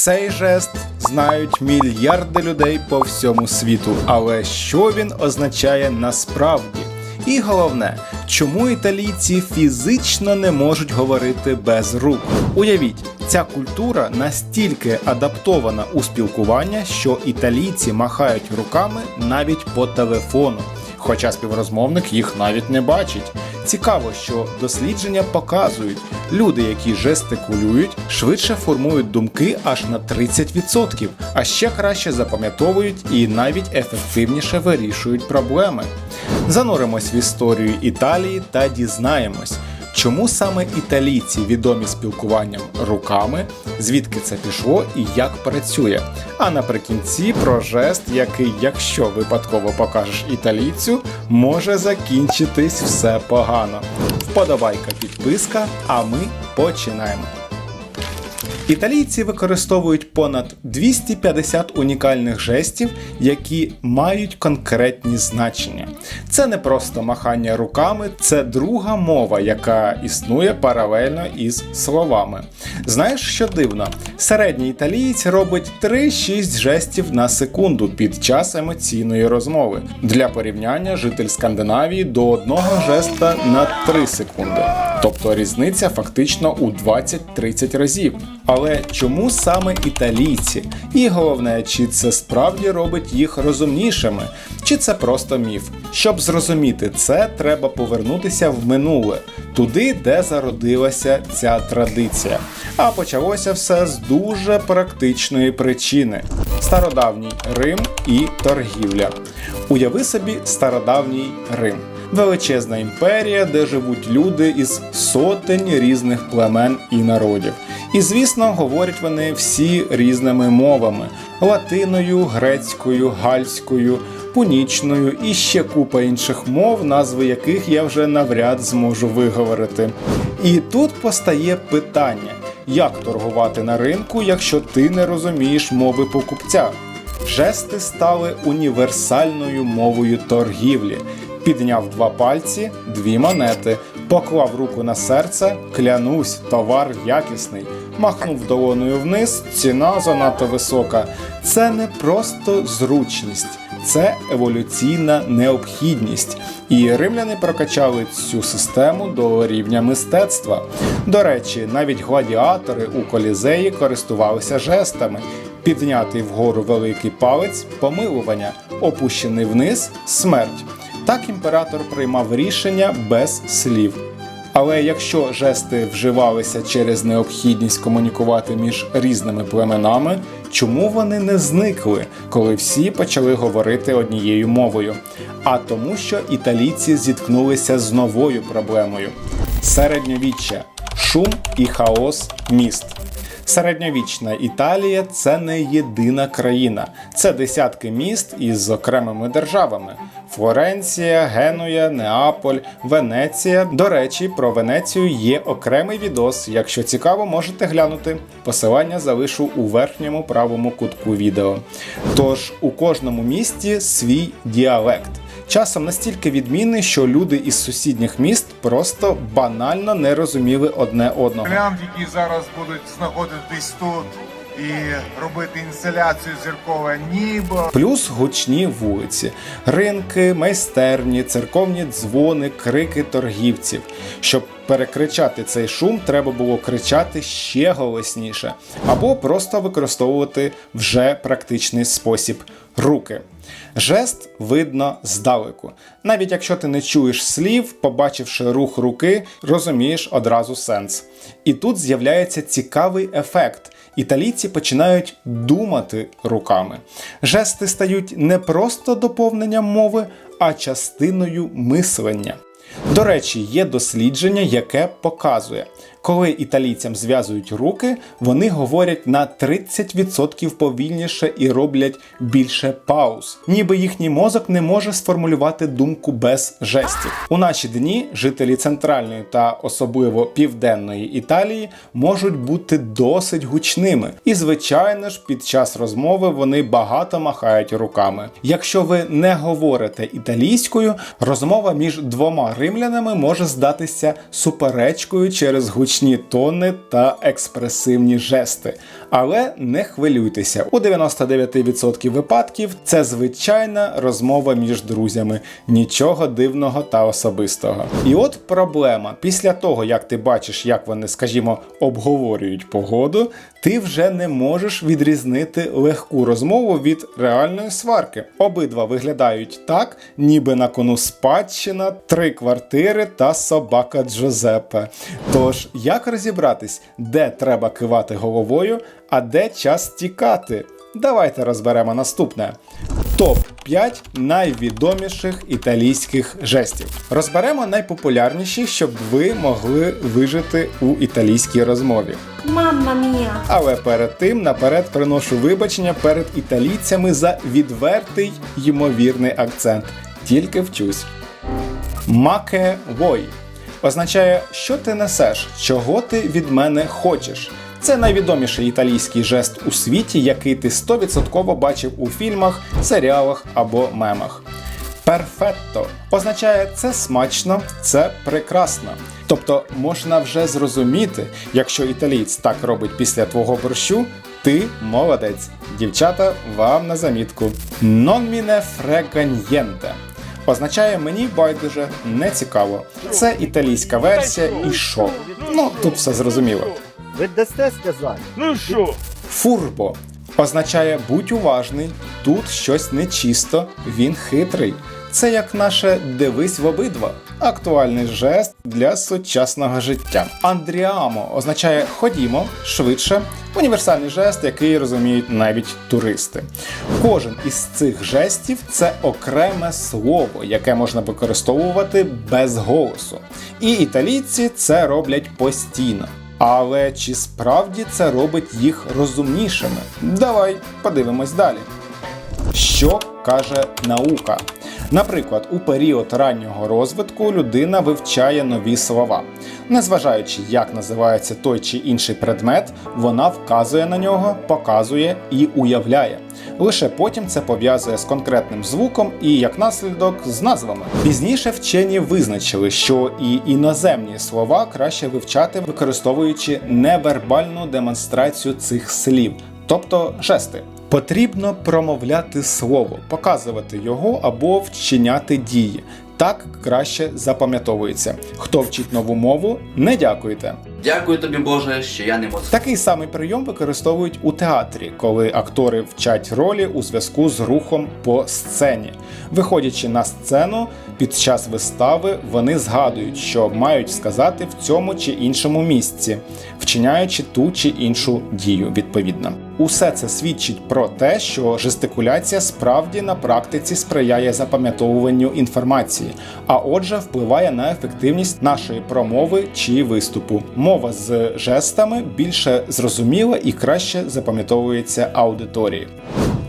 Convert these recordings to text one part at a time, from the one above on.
Цей жест знають мільярди людей по всьому світу, але що він означає насправді? І головне, чому італійці фізично не можуть говорити без рук? Уявіть, ця культура настільки адаптована у спілкування, що італійці махають руками навіть по телефону, хоча співрозмовник їх навіть не бачить. Цікаво, що дослідження показують, люди, які жестикулюють, швидше формують думки аж на 30%, а ще краще запам'ятовують і навіть ефективніше вирішують проблеми. Зануримось в історію Італії та дізнаємось, чому саме італійці відомі спілкуванням руками, звідки це пішло і як працює. А наприкінці про жест, який, якщо випадково покажеш італійцю, може закінчитись все погано. Вподобайка, підписка, а ми починаємо. Італійці використовують понад 250 унікальних жестів, які мають конкретні значення. Це не просто махання руками, це друга мова, яка існує паралельно із словами. Знаєш, що дивно? Середній італієць робить 3-6 жестів на секунду під час емоційної розмови. Для порівняння житель Скандинавії до одного жеста на 3 секунди. Тобто різниця фактично у 20-30 разів. Але чому саме італійці? І головне, чи це справді робить їх розумнішими, чи це просто міф? Щоб зрозуміти це, треба повернутися в минуле, туди, де зародилася ця традиція. А почалося все з дуже практичної причини: стародавній Рим і торгівля. Уяви собі стародавній Рим. Величезна імперія, де живуть люди із сотень різних племен і народів. І звісно, говорять вони всі різними мовами: латиною, грецькою, гальською, пунічною і ще купа інших мов, назви яких я вже навряд зможу виговорити. І тут постає питання: як торгувати на ринку, якщо ти не розумієш мови покупця? Жести стали універсальною мовою торгівлі. Підняв два пальці, дві монети, поклав руку на серце, клянусь, товар якісний. Махнув долоною вниз, ціна занадто висока. Це не просто зручність, це еволюційна необхідність. І римляни прокачали цю систему до рівня мистецтва. До речі, навіть гладіатори у колізеї користувалися жестами. Піднятий вгору великий палець помилування, опущений вниз смерть. Так імператор приймав рішення без слів. Але якщо жести вживалися через необхідність комунікувати між різними племенами, чому вони не зникли, коли всі почали говорити однією мовою? А тому, що італійці зіткнулися з новою проблемою: середньовіччя, шум і хаос міст. Середньовічна Італія це не єдина країна, це десятки міст із окремими державами: Флоренція, Генуя, Неаполь, Венеція. До речі, про Венецію є окремий відос. Якщо цікаво, можете глянути. Посилання залишу у верхньому правому кутку відео. Тож у кожному місті свій діалект. Часом настільки відмінний, що люди із сусідніх міст просто банально не розуміли одне одного. Глям, які зараз будуть знаходитись тут і робити інсталяцію зіркове нібо. Плюс гучні вулиці, ринки, майстерні, церковні дзвони, крики торгівців. Щоб перекричати цей шум, треба було кричати ще голосніше, або просто використовувати вже практичний спосіб руки. Жест видно здалеку. Навіть якщо ти не чуєш слів, побачивши рух руки, розумієш одразу сенс. І тут з'являється цікавий ефект. Італійці починають думати руками. Жести стають не просто доповненням мови, а частиною мислення. До речі, є дослідження, яке показує, коли італійцям зв'язують руки, вони говорять на 30% повільніше і роблять більше пауз, ніби їхній мозок не може сформулювати думку без жестів. У наші дні жителі центральної та особливо південної Італії можуть бути досить гучними, і звичайно ж, під час розмови вони багато махають руками. Якщо ви не говорите італійською, розмова між двома римлянами може здатися суперечкою через гучні тони та експресивні жести. Але не хвилюйтеся, у 99% випадків це звичайна розмова між друзями, нічого дивного та особистого. І от проблема: після того, як ти бачиш, як вони, скажімо, обговорюють погоду, ти вже не можеш відрізнити легку розмову від реальної сварки. Обидва виглядають так, ніби на кону спадщина, три квартири та собака Джозепе. Тож, як розібратись, де треба кивати головою, а де час тікати? Давайте розберемо наступне. Топ 5 найвідоміших італійських жестів. Розберемо найпопулярніші, щоб ви могли вижити у італійській розмові. Mamma mia! Але перед тим наперед приношу вибачення перед італійцями за відвертий ймовірний акцент. Тільки вчусь. Маке вой означає, що ти несеш, чого ти від мене хочеш. Це найвідоміший італійський жест у світі, який ти 100% бачив у фільмах, серіалах або мемах. Перфетто означає це смачно, це прекрасно. Тобто можна вже зрозуміти, якщо італієць так робить після твого борщу, ти молодець. Дівчата, вам на замітку. Non mine frega niente означає мені байдуже не цікаво. Це італійська версія і що? Ну тут все зрозуміло. Ви дасте сказати? Ну що? Фурбо означає будь уважний, тут щось нечисто, він хитрий. Це як наше дивись в обидва. Актуальний жест для сучасного життя. Андріамо означає ходімо швидше. Універсальний жест, який розуміють навіть туристи. Кожен із цих жестів це окреме слово, яке можна використовувати без голосу. І італійці це роблять постійно. Але чи справді це робить їх розумнішими? Давай подивимось далі. Що каже наука? Наприклад, у період раннього розвитку людина вивчає нові слова. Незважаючи, як називається той чи інший предмет, вона вказує на нього, показує і уявляє. Лише потім це пов'язує з конкретним звуком і, як наслідок, з назвами. Пізніше вчені визначили, що і іноземні слова краще вивчати, використовуючи невербальну демонстрацію цих слів, тобто жести. Потрібно промовляти слово, показувати його або вчиняти дії. Так краще запам'ятовується. Хто вчить нову мову, не дякуйте. Дякую тобі, Боже, що я не мозг. Такий самий прийом використовують у театрі, коли актори вчать ролі у зв'язку з рухом по сцені. Виходячи на сцену під час вистави, вони згадують, що мають сказати в цьому чи іншому місці, вчиняючи ту чи іншу дію відповідно. Усе це свідчить про те, що жестикуляція справді на практиці сприяє запам'ятовуванню інформації, а отже, впливає на ефективність нашої промови чи виступу. Мова з жестами більше зрозуміла і краще запам'ятовується аудиторії.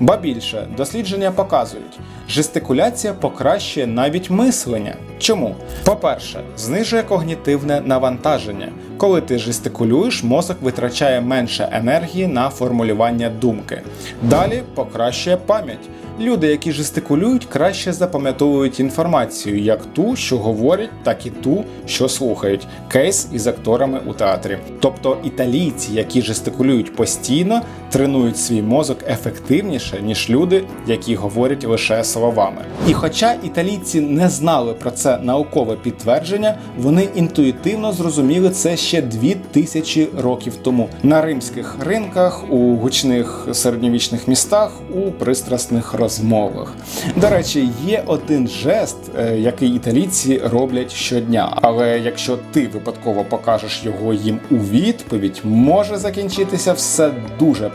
Ба більше дослідження показують, жестикуляція покращує навіть мислення. Чому? По-перше, знижує когнітивне навантаження. Коли ти жестикулюєш, мозок витрачає менше енергії на формулювання думки. Далі покращує пам'ять. Люди, які жестикулюють, краще запам'ятовують інформацію, як ту, що говорять, так і ту, що слухають. Кейс із акторами у театрі. Тобто італійці, які жестикулюють постійно, тренують свій мозок ефективніше, ніж люди, які говорять лише словами. І хоча італійці не знали про це наукове підтвердження, вони інтуїтивно зрозуміли це ще дві тисячі років тому на римських ринках, у гучних середньовічних містах, у пристрасних розмовах. До речі, є один жест, е, який італійці роблять щодня. Але якщо ти випадково покажеш його їм у відповідь, може закінчитися все дуже.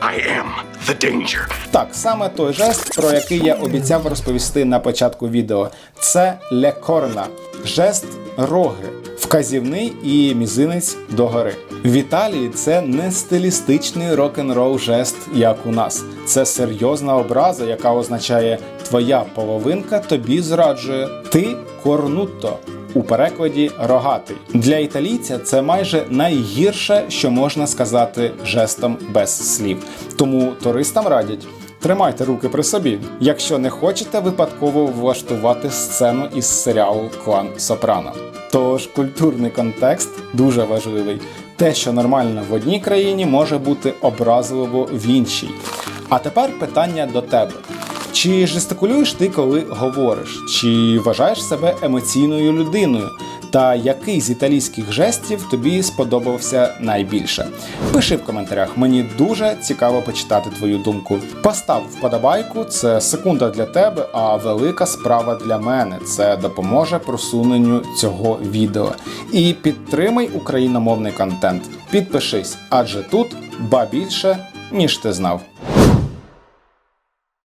I am the danger. Так, саме той жест, про який я обіцяв розповісти на початку відео, це лекорна, жест роги, вказівний і мізинець догори. В Італії це не стилістичний рок-н-рол жест, як у нас. Це серйозна образа, яка означає твоя половинка тобі зраджує. Ти корнутто. У перекладі рогатий для італійця це майже найгірше, що можна сказати жестом без слів. Тому туристам радять. Тримайте руки при собі, якщо не хочете випадково влаштувати сцену із серіалу Клан Сопрано. Тож культурний контекст дуже важливий. Те, що нормально в одній країні, може бути образливо в іншій. А тепер питання до тебе. Чи жестикулюєш ти, коли говориш? Чи вважаєш себе емоційною людиною? Та який з італійських жестів тобі сподобався найбільше? Пиши в коментарях, мені дуже цікаво почитати твою думку. Постав вподобайку, це секунда для тебе, а велика справа для мене. Це допоможе просуненню цього відео. І підтримай україномовний контент. Підпишись, адже тут ба більше, ніж ти знав.